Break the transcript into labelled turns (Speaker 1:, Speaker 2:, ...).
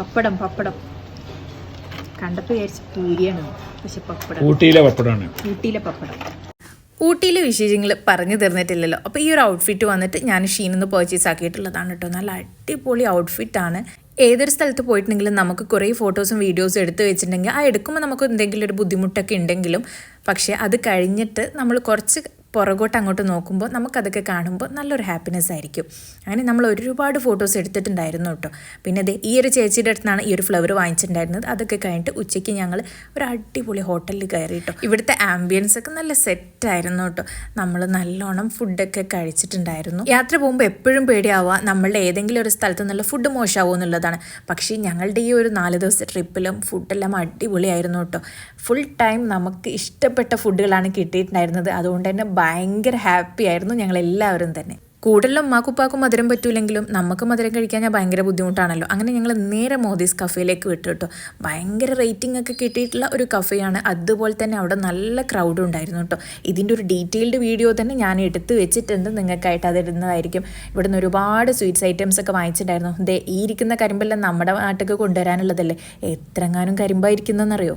Speaker 1: പപ്പടം പപ്പടം. കണ്ടപ്പോൾ വിചാരിച്ച് പൂരിയാണ്. പക്ഷെ പപ്പടം.
Speaker 2: ഊട്ടിയിലെ പപ്പടമാണ്.
Speaker 1: ഊട്ടിയിലെ പപ്പടം.
Speaker 3: ഊട്ടിയിലെ വിശേഷങ്ങൾ പറഞ്ഞു തീർന്നിട്ടില്ലല്ലോ അപ്പോൾ ഈ ഒരു ഔട്ട്ഫിറ്റ് വന്നിട്ട് ഞാൻ ഷീനിന്ന് പർച്ചേസ് ആക്കിയിട്ടുള്ളതാണ് കേട്ടോ നല്ല അടിപൊളി ഔട്ട്ഫിറ്റാണ് ഏതൊരു സ്ഥലത്ത് പോയിട്ടുണ്ടെങ്കിലും നമുക്ക് കുറേ ഫോട്ടോസും വീഡിയോസും എടുത്ത് വെച്ചിട്ടുണ്ടെങ്കിൽ ആ എടുക്കുമ്പോൾ നമുക്ക് എന്തെങ്കിലും ഒരു ബുദ്ധിമുട്ടൊക്കെ ഉണ്ടെങ്കിലും പക്ഷേ അത് കഴിഞ്ഞിട്ട് നമ്മൾ കുറച്ച് പുറകോട്ട് അങ്ങോട്ട് നോക്കുമ്പോൾ നമുക്കതൊക്കെ കാണുമ്പോൾ നല്ലൊരു ഹാപ്പിനെസ് ആയിരിക്കും. അങ്ങനെ നമ്മൾ ഒരുപാട് ഫോട്ടോസ് എടുത്തിട്ടുണ്ടായിരുന്നു കേട്ടോ. പിന്നെ ദേ ഈ ഒരു ചേച്ചിയുടെ അടുത്താണ് ഈ ഒരു ഫ്ലവർ വാങ്ങിച്ചിട്ടുണ്ടായിരുന്നത്. അതൊക്കെ കഴിഞ്ഞിട്ട് ഉച്ചയ്ക്ക് ഞങ്ങൾ ഒരു അടിപൊളി ഹോട്ടലിൽ കയറി കേട്ടോ. ഇവിടുത്തെ ആംബിയൻസ് ഒക്കെ നല്ല സെറ്റായിരുന്നു കേട്ടോ. നമ്മൾ നല്ലോണം ഫുഡൊക്കെ കഴിച്ചിട്ടുണ്ടായിരുന്നു. യാത്ര പോകുമ്പോൾ എപ്പോഴും പേടിയാവുക നമ്മളുടെ ഏതെങ്കിലും ഒരു സ്ഥലത്ത് നിന്നുള്ള ഫുഡ് മോശമാവുമോ എന്നുള്ളതാണ്. പക്ഷേ ഞങ്ങളുടെ ഈ ഒരു നാല് ദിവസത്തെ ട്രിപ്പിലും ഫുഡെല്ലാം അടിപൊളിയായിരുന്നു കേട്ടോ. ഫുൾ ടൈം നമുക്ക് ഇഷ്ടപ്പെട്ട ഫുഡുകളാണ് കിട്ടിയിട്ടുണ്ടായിരുന്നത്. അതുകൊണ്ട് തന്നെ ഭയങ്കര ഹാപ്പി ആയിരുന്നു ഞങ്ങൾ എല്ലാവരും തന്നെ. കൂടുതലും ഉമ്മാക്കുപ്പാക്കും മധുരം പറ്റൂലെങ്കിലും നമുക്ക് മധുരം കഴിക്കാൻ ഞാൻ ഭയങ്കര ബുദ്ധിമുട്ടാണല്ലോ. അങ്ങനെ ഞങ്ങൾ നേരെ മോദീസ് കഫേയിലേക്ക് വിട്ടു കേട്ടോ. ഭയങ്കര റേറ്റിംഗ് ഒക്കെ കിട്ടിയിട്ടുള്ള ഒരു കഫേയാണ് അതുപോലെ തന്നെ അവിടെ നല്ല ക്രൗഡ് ഉണ്ടായിരുന്നു കേട്ടോ. ഇതിന്റെ ഒരു ഡീറ്റെയിൽഡ് വീഡിയോ തന്നെ ഞാൻ എടുത്ത് വെച്ചിട്ടുണ്ട്. നിങ്ങൾക്കായിട്ട് അത് ഇടുന്നതായിരിക്കും ഒരുപാട് സ്വീറ്റ്സ് ഐറ്റംസ് ഒക്കെ വാങ്ങിച്ചിട്ടുണ്ടായിരുന്നു. ദേ ഈ ഇരിക്കുന്ന കരിമ്പെല്ലാം നമ്മുടെ നാട്ടിലേക്ക് കൊണ്ടുവരാനുള്ളതല്ലേ? എത്രങ്ങാനും കരിമ്പായിരിക്കുന്നതെന്നറിയോ?